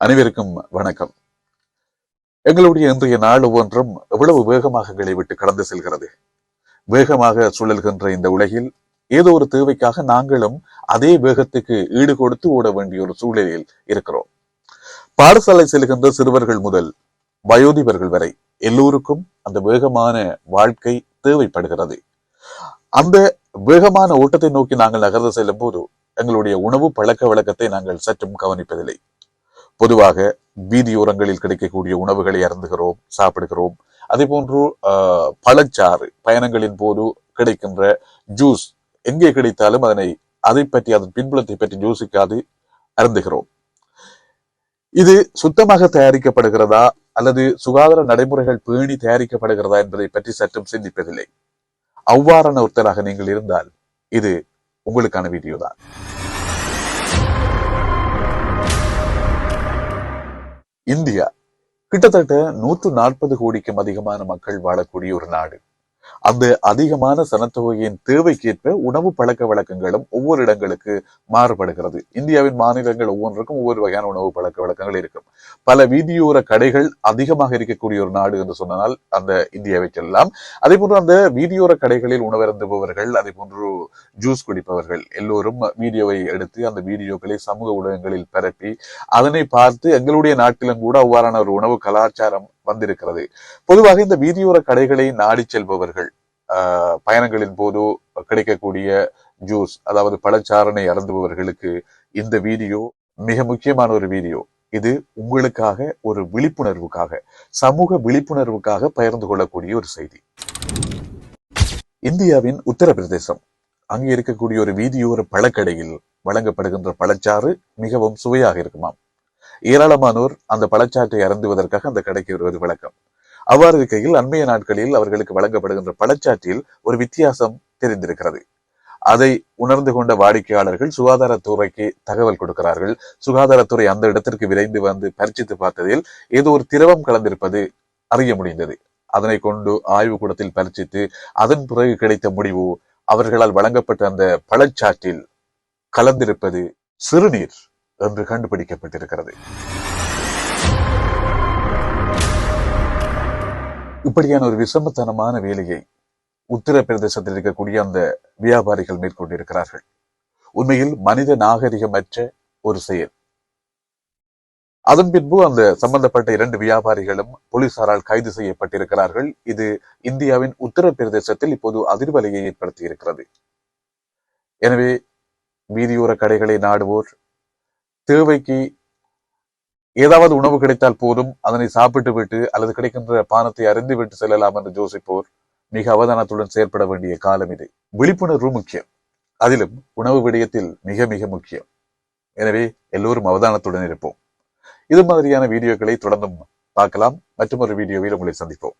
அனைவருக்கும் வணக்கம். எங்களுடைய இன்றைய நாள் ஒவ்வொன்றும் எவ்வளவு வேகமாக எங்களை விட்டு கடந்து செல்கிறது? வேகமாக சுழல்கின்ற இந்த உலகில் ஏதோ ஒரு தேவைக்காக நாங்களும் அதே வேகத்துக்கு ஈடு கொடுத்து ஓட வேண்டிய ஒரு சூழலில் இருக்கிறோம். பாடசாலை செல்கின்ற சிறுவர்கள் முதல் வயோதிபர்கள் வரை எல்லோருக்கும் அந்த வேகமான வாழ்க்கை தேவைப்படுகிறது. அந்த வேகமான ஓட்டத்தை நோக்கி நாங்கள் நகர்ந்து செல்லும் போது எங்களுடைய உணவு பழக்க வழக்கத்தை நாங்கள் சற்றும் கவனிப்பதில்லை. பொதுவாக வீதியோரங்களில் கிடைக்கக்கூடிய உணவுகளை அருந்துகிறோம் சாப்பிடுகிறோம். அதே போன்று பழச்சாறு பயணங்களின் போது கிடைக்கின்ற ஜூஸ் எங்கே கிடைத்தாலும் அதனை அதை பற்றி அதன் பின்புலத்தை பற்றி யோசிக்காது அருந்துகிறோம். இது சுத்தமாக தயாரிக்கப்படுகிறதா அல்லது சுகாதார நடைமுறைகள் பேணி தயாரிக்கப்படுகிறதா என்பதை பற்றி சற்றும் சிந்திப்பதில்லை. அவ்வாறான ஒருத்தராக நீங்கள் இருந்தால் இது உங்களுக்கான வீடியோ தான் இந்தியா கிட்டத்தட்ட நூற்று நாற்பது கோடிக்கும் அதிகமான மக்கள் வாழக்கூடிய ஒரு நாடு. அந்த அதிகமான சனத்தொகையின் தேவைக்கேற்ப உணவு பழக்க வழக்கங்களும் ஒவ்வொரு இடங்களுக்கு மாறுபடுகிறது. இந்தியாவின் மாநிலங்கள் ஒவ்வொன்றுக்கும் ஒவ்வொரு வகையான உணவு பழக்க வழக்கங்கள் இருக்கும். பல வீதியோர கடைகள் அதிகமாக இருக்கக்கூடிய ஒரு நாடு என்று சொன்னால் அந்த இந்தியாவை செல்லலாம். அதே போன்று அந்த வீதியோர கடைகளில் உணவருந்துபவர்கள் அதே போன்று ஜூஸ் குடிப்பவர்கள் எல்லோரும் வீடியோவை எடுத்து அந்த வீடியோக்களை சமூக ஊடகங்களில் பரப்பி அதனை பார்த்து எங்களுடைய நாட்டிலும் கூட அவ்வாறான ஒரு உணவு கலாச்சாரம் வந்திருக்கிறது. பொதுவாக இந்த வீதியோர கடைகளை நாடி செல்பவர்கள் பயணங்களின் போது கிடைக்கக்கூடிய ஜூஸ் அதாவது பழச்சாரணை அருந்துபவர்களுக்கு இந்த வீடியோ மிக முக்கியமான ஒரு வீடியோ. இது உங்களுக்காக ஒரு விழிப்புணர்வுக்காக சமூக விழிப்புணர்வுக்காக பகிர்ந்து கொள்ளக்கூடிய ஒரு செய்தி. இந்தியாவின் உத்தரப்பிரதேசம். அங்கே இருக்கக்கூடிய ஒரு வீதியோர பழக்கடையில் வழங்கப்படுகின்ற பழச்சாறு மிகவும் சுவையாக இருக்குமாம். ஏராளமானோர் அந்த பழச்சாற்றை அருந்துவதற்காக அந்த கடைக்கு வருவது வழக்கம். அவ்வாறு இருக்கையில் அண்மைய நாட்களில் அவர்களுக்கு வழங்கப்படுகின்ற பழச்சாற்றில் ஒரு வித்தியாசம் தெரிந்திருக்கிறது. அதை உணர்ந்து கொண்ட வாடிக்கையாளர்கள் சுகாதாரத்துறைக்கு தகவல் கொடுக்கிறார்கள். சுகாதாரத்துறை அந்த இடத்திற்கு விரைந்து வந்து பரிச்சித்து பார்த்ததில் ஏதோ ஒரு திரவம் கலந்திருப்பது அறிய முடிந்தது. அதனை கொண்டு ஆய்வு கூடத்தில் பரிச்சித்து அதன் பிறகு கிடைத்த முடிவு அவர்களால் வழங்கப்பட்ட அந்த பழச்சாற்றில் கலந்திருப்பது சிறுநீர். என்று கண்டுபிடிக்கப்பட்டிருக்கிறது. இப்படியான ஒரு விசமத்தனமான வேலையை உத்தரப்பிரதேசத்தில் இருக்கக்கூடிய அந்த வியாபாரிகள் மேற்கொண்டிருக்கிறார்கள். உண்மையில் மனித நாகரிகமற்ற ஒரு செயல். அதன் பின்பு அந்த சம்பந்தப்பட்ட இரண்டு வியாபாரிகளும் போலீசாரால் கைது செய்யப்பட்டிருக்கிறார்கள். இது இந்தியாவின் உத்தரப்பிரதேசத்தில் இப்போது அதிர்வலையை ஏற்படுத்தி இருக்கிறது எனவே வீதியோர கடைகளை நாடுவோர் தேவைக்கு ஏதாவது உணவு கிடைத்தால் போதும் அதனை சாப்பிட்டு விட்டு அல்லது கிடைக்கின்ற பானத்தை அறிந்து விட்டு செல்லலாம் என்று யோசிப்போர் மிக அவதானத்துடன் செயற்பட வேண்டிய காலம் இது. விழிப்புணர்வு முக்கியம். அதிலும் உணவு விடயத்தில் மிக மிக முக்கியம். எனவே எல்லோரும் அவதானத்துடன் இருப்போம். இது மாதிரியான வீடியோக்களை தொடர்ந்தும் பார்க்கலாம். மற்றும் ஒரு வீடியோவில் உங்களை சந்திப்போம்.